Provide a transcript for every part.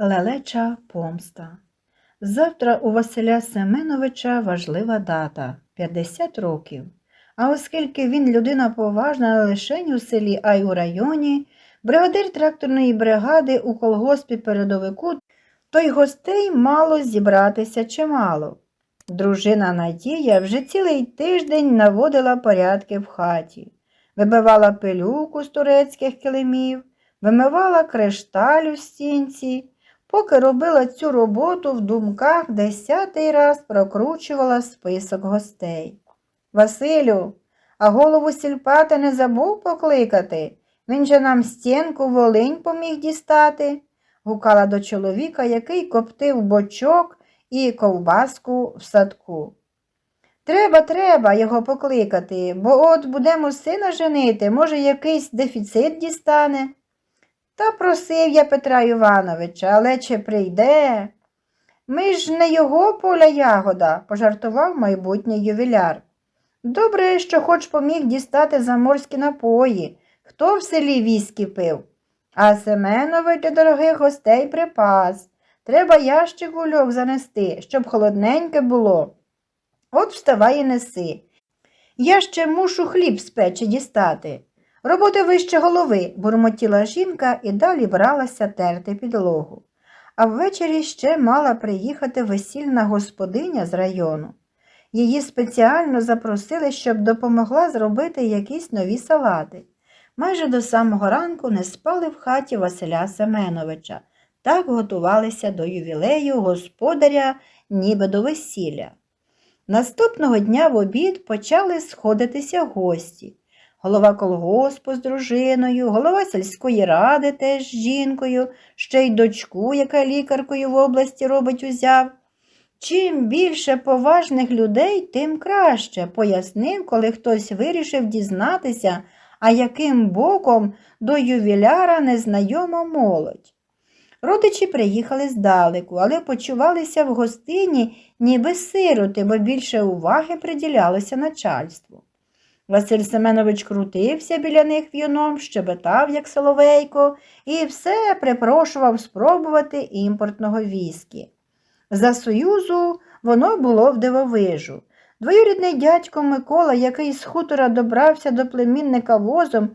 Лелеча помста. Завтра у Василя Семеновича важлива дата 50 років. А оскільки він людина поважна не лише у селі, а й у районі, бригадир тракторної бригади у колгоспі передовику, то й гостей мало зібратися чимало. Дружина Надія вже цілий тиждень наводила порядки в хаті, вибивала пилюку з турецьких килимів, вимивала кришталь у стінці. Поки робила цю роботу, в думках десятий раз прокручувала список гостей. Василю, а голову сільпата не забув покликати? Він же нам стінку волинь поміг дістати, гукала до чоловіка, який коптив бочок і ковбаску в садку. Треба, треба його покликати, бо от будемо сина женити, може, якийсь дефіцит дістане. Та просив я Петра Івановича, але чи прийде? Ми ж не його поля ягода, пожартував майбутній ювіляр. Добре, що хоч поміг дістати заморські напої, хто в селі віскі пив. А Семенович для дорогих гостей припас. Треба ящик гульок занести, щоб холодненьке було. От вставай і неси. Я ще мушу хліб з печі дістати. Роботи вище голови, бурмотіла жінка і далі бралася терти підлогу. А ввечері ще мала приїхати весільна господиня з району. Її спеціально запросили, щоб допомогла зробити якісь нові салати. Майже до самого ранку не спали в хаті Василя Семеновича. Так готувалися до ювілею господаря, ніби до весілля. Наступного дня в обід почали сходитися гості. Голова колгоспу з дружиною, голова сільської ради теж з жінкою, ще й дочку, яка лікаркою в області робить узяв. Чим більше поважних людей, тим краще, пояснив, коли хтось вирішив дізнатися, а яким боком до ювіляра незнайома молодь. Родичі приїхали здалеку, але почувалися в гостині ніби сироти, бо більше уваги приділялося начальству. Василь Семенович крутився біля них в'юном, щебетав, як соловейко, і все припрошував спробувати імпортного віскі. За Союзу воно було в дивовижу. Двоюрідний дядько Микола, який з хутора добрався до племінника возом,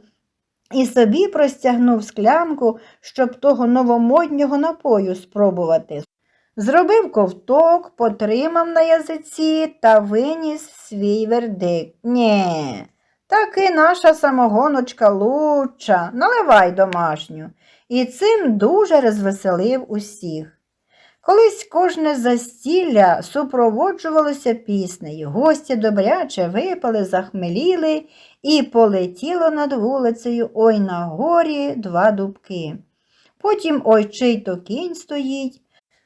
і собі простягнув склянку, щоб того новомоднього напою спробувати. Зробив ковток, потримав на язиці та виніс свій вердикт. Нє, таки наша самогоночка лучша, наливай домашню. І цим дуже розвеселив усіх. Колись кожне застілля супроводжувалося піснею. Гості добряче випали, захмеліли і полетіло над вулицею ой на горі два дубки. Потім ой чий то кінь стоїть.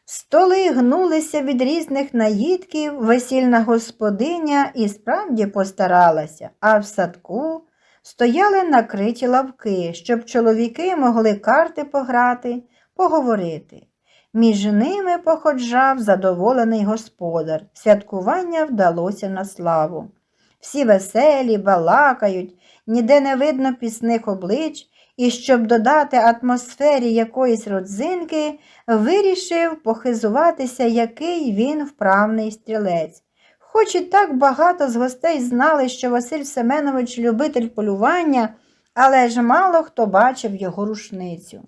Столи гнулися від різних наїдків, весільна господиня і справді постаралася, а в садку стояли накриті лавки, щоб чоловіки могли карти пограти, поговорити. Між ними походжав задоволений господар. Святкування вдалося на славу. Всі веселі, балакають, ніде не видно пісних облич, і, щоб додати атмосфері якоїсь родзинки, вирішив похизуватися, який він вправний стрілець. Хоч і так багато з гостей знали, що Василь Семенович любитель полювання, але ж мало хто бачив його рушницю.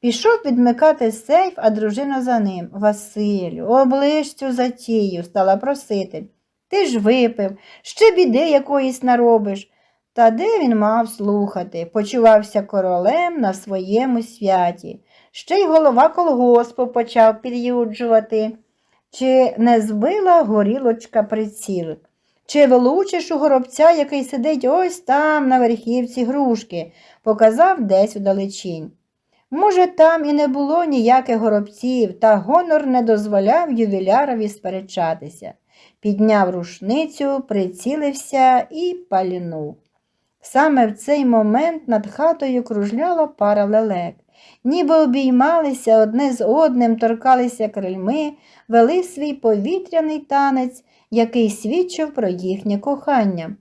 Пішов відмикати сейф, а дружина за ним. Василю, оближ цю затію, стала просити. Ти ж випив, ще біди якоїсь наробиш. Та де він мав слухати, почувався королем на своєму святі. Ще й голова колгоспу почав під'юджувати. Чи не збила горілочка приціл? Чи влучиш у горобця, який сидить ось там, на верхівці грушки, показав десь удалечінь. Може, там і не було ніяких горобців, та гонор не дозволяв ювілярові сперечатися. Підняв рушницю, прицілився і палінув. Саме в цей момент над хатою кружляла пара лелек. Ніби обіймалися одне з одним, торкалися крильми, вели свій повітряний танець, який свідчив про їхнє кохання.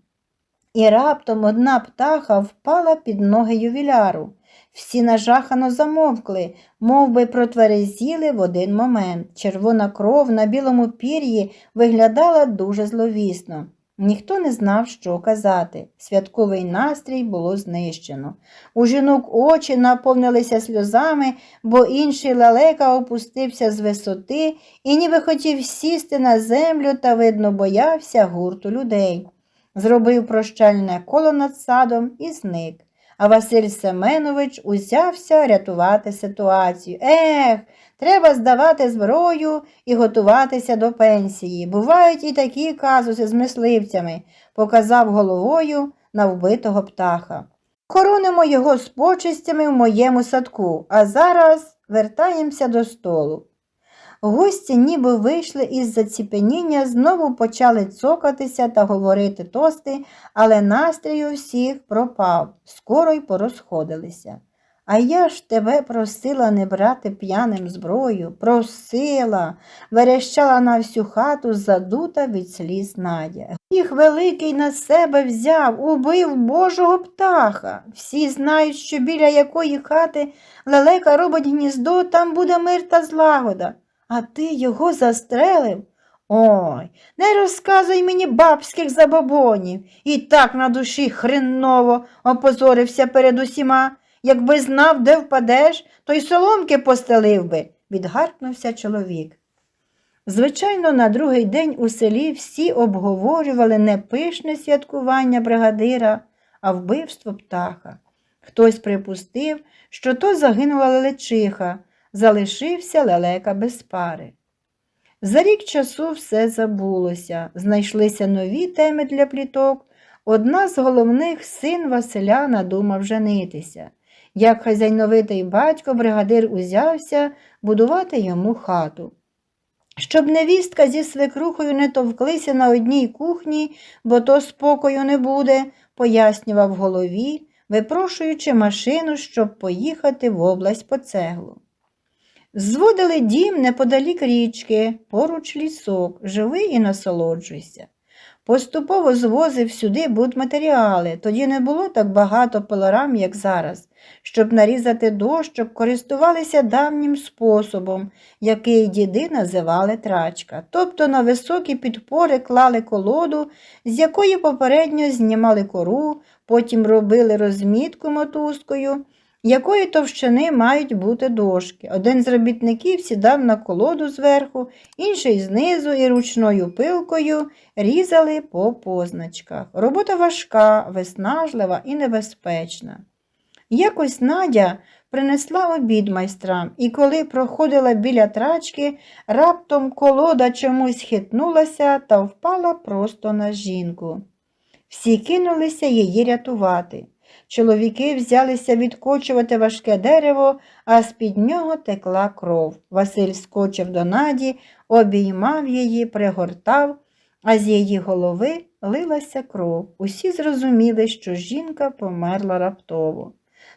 І раптом одна птаха впала під ноги ювіляру. Всі нажахано замовкли, мов би протверезіли в один момент. Червона кров на білому пір'ї виглядала дуже зловісно. Ніхто не знав, що казати. Святковий настрій було знищено. У жінок очі наповнилися сльозами, бо інший лелека опустився з висоти і ніби хотів сісти на землю та, видно, боявся гурту людей. Зробив прощальне коло над садом і зник. А Василь Семенович узявся рятувати ситуацію. Ех, треба здавати зброю і готуватися до пенсії. Бувають і такі казуси з мисливцями, показав головою на вбитого птаха. Хоронимо його з почистями в моєму садку, а зараз вертаємося до столу. Гості ніби вийшли із заціпеніння, знову почали цокатися та говорити тости, але настрій у всіх пропав, скоро й порозходилися. А я ж тебе просила не брати п'яним зброю, просила, верещала на всю хату, задута від сліз Надя. Їх великий на себе взяв, убив божого птаха. Всі знають, що біля якої хати лелека робить гніздо, там буде мир та злагода. А ти його застрелив? Ой, не розказуй мені бабських забобонів. І так на душі хреново опозорився перед усіма. Якби знав, де впадеш, то й соломки постелив би, відгаркнувся чоловік. Звичайно, на другий день у селі всі обговорювали не пишне святкування бригадира, а вбивство птаха. Хтось припустив, що то загинула лелечиха, залишився лелека без пари. За рік часу все забулося, знайшлися нові теми для пліток. Одна з головних син Василя надумав женитися. Як хазяйновитий батько, бригадир узявся будувати йому хату. Щоб невістка зі свекрухою не товклися на одній кухні, бо то спокою не буде, пояснював голові, випрошуючи машину, щоб поїхати в область по цеглу. Зводили дім неподалік річки, поруч лісок, живи і насолоджуйся. Поступово звозив сюди будматеріали, тоді не було так багато пилорам, як зараз. Щоб нарізати дощок, користувалися давнім способом, який діди називали трачка. Тобто на високі підпори клали колоду, з якої попередньо знімали кору, потім робили розмітку мотузкою, якої товщини мають бути дошки. Один з робітників сідав на колоду зверху, інший знизу і ручною пилкою різали по позначках. Робота важка, виснажлива і небезпечна. Якось Надя принесла обід майстрам, і коли проходила біля трачки, раптом колода чомусь хитнулася та впала просто на жінку. Всі кинулися її рятувати. Чоловіки взялися відкочувати важке дерево, а з-під нього текла кров. Василь скочив до наді, обіймав її, пригортав, а з її голови лилася кров. Усі зрозуміли, що жінка померла раптово.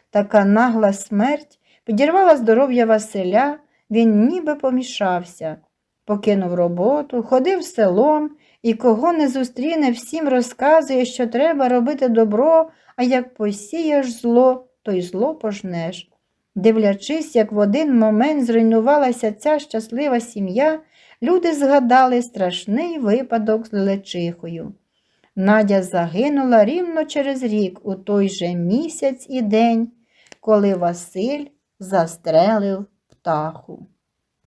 Така нагла смерть підірвала здоров'я Василя, він ніби помішався, покинув роботу, ходив селом і кого не зустріне, всім розказує, що треба робити добро, а як посіяш зло, то й зло пожнеш. Дивлячись, як в один момент зруйнувалася ця щаслива сім'я, люди згадали страшний випадок з лелечихою. Надя загинула рівно через рік у той же місяць і день, коли Василь застрелив птаху.